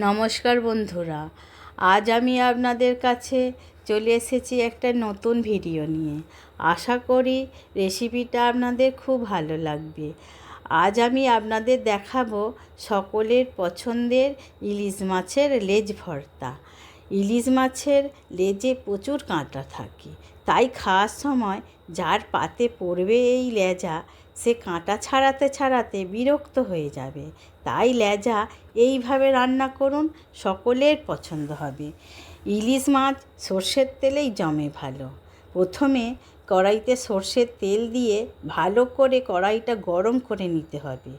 নমস্কার বন্ধুরা, আজ আমি আপনাদের কাছে চলে এসেছি একটা নতুন ভিডিও নিয়ে। আশা করি রেসিপিটা আপনাদের খুব ভালো লাগবে। আজ আমি আপনাদের দেখাবো সকলের পছন্দের ইলিশ মাছের লেজ ভর্তা। ইলিশ মাছের লেজে প্রচুর কাঁটা থাকে, তাই খাওয়ার সময় যার পাতে পড়বে এই লেজা সে কাঁটা ছাড়াতে ছাড়াতে বিরক্ত হয়ে যাবে। তাই লেজা এইভাবে রান্না করুন, সকলের পছন্দ হবে। ইলিশ মাছ সর্ষের তেলেই জমে ভালো। প্রথমে কড়াইতে সর্ষের তেল দিয়ে ভালো করে কড়াইটা গরম করে নিতে হবে।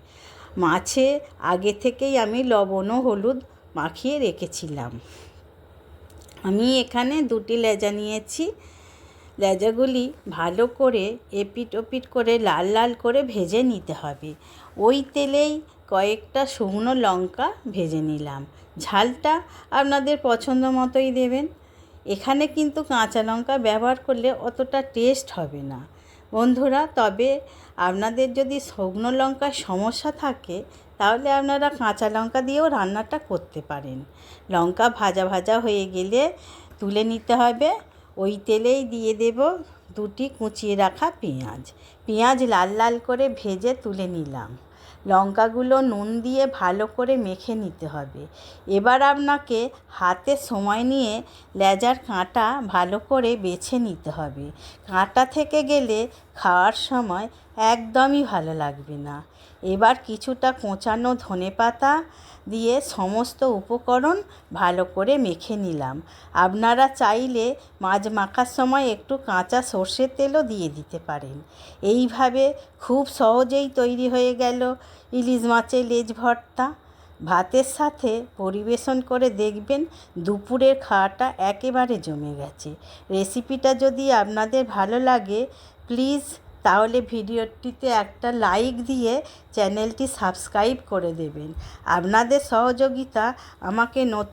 মাছে আগে থেকেই আমি লবণ ও হলুদ মাখিয়ে রেখেছিলাম। আমি এখানে দুটি লেজা নিয়েছি। লেজাগুলি ভালো করে এপিট ওপিট করে লাল লাল করে ভেজে নিতে হবে। ওই তেলেই কয়েকটা শুকনো লঙ্কা ভেজে নিলাম। ঝালটা আপনাদের পছন্দ মতোই দেবেন। এখানে কিন্তু কাঁচা লঙ্কা ব্যবহার করলে অতটা টেস্ট হবে না। বন্ধুরা, তবে আপনাদের যদি শুকনো লঙ্কার সমস্যা থাকে, তাহলে আপনারা কাঁচা লঙ্কা দিয়েও রান্নাটা করতে পারেন। লঙ্কা ভাজা ভাজা হয়ে গেলে তুলে নিতে হবে। ওই তেলেই দিয়ে দেব দুটি কুচিয়ে রাখা পেঁয়াজ। পেঁয়াজ লাল লাল করে ভেজে তুলে নিলাম। লঙ্কাগুলো নুন দিয়ে ভালো করে মেখে নিতে হবে। এবার আপনাকে হাতে সময় নিয়ে লেজার কাঁটা ভালো করে বেছে নিতে হবে। কাঁটা থেকে গেলে খাওয়ার সময় একদমই ভালো লাগবে না। এবার কিছুটা কোঁচানো ধনে পাতা দিয়ে সমস্ত উপকরণ ভালো করে মেখে নিলাম। আপনারা চাইলে মাছ মাখার সময় একটু কাঁচা সর্ষের তেলও দিয়ে দিতে পারেন। এইভাবে খুব সহজেই তৈরি হয়ে গেল ইলিশ মাছের লেজ ভর্তা। ভাতের সাথে পরিবেশন করে দেখবেন দুপুরের খাওয়াটা একেবারে জমে গেছে। রেসিপিটা যদি আপনাদের ভালো লাগে, প্লিজ তাহলে ভিডিওটিতে একটা লাইক দিয়ে চ্যানেলটি সাবস্ক্রাইব করে দেবেন। আপনাদের সহযোগিতা আমাকে নতুন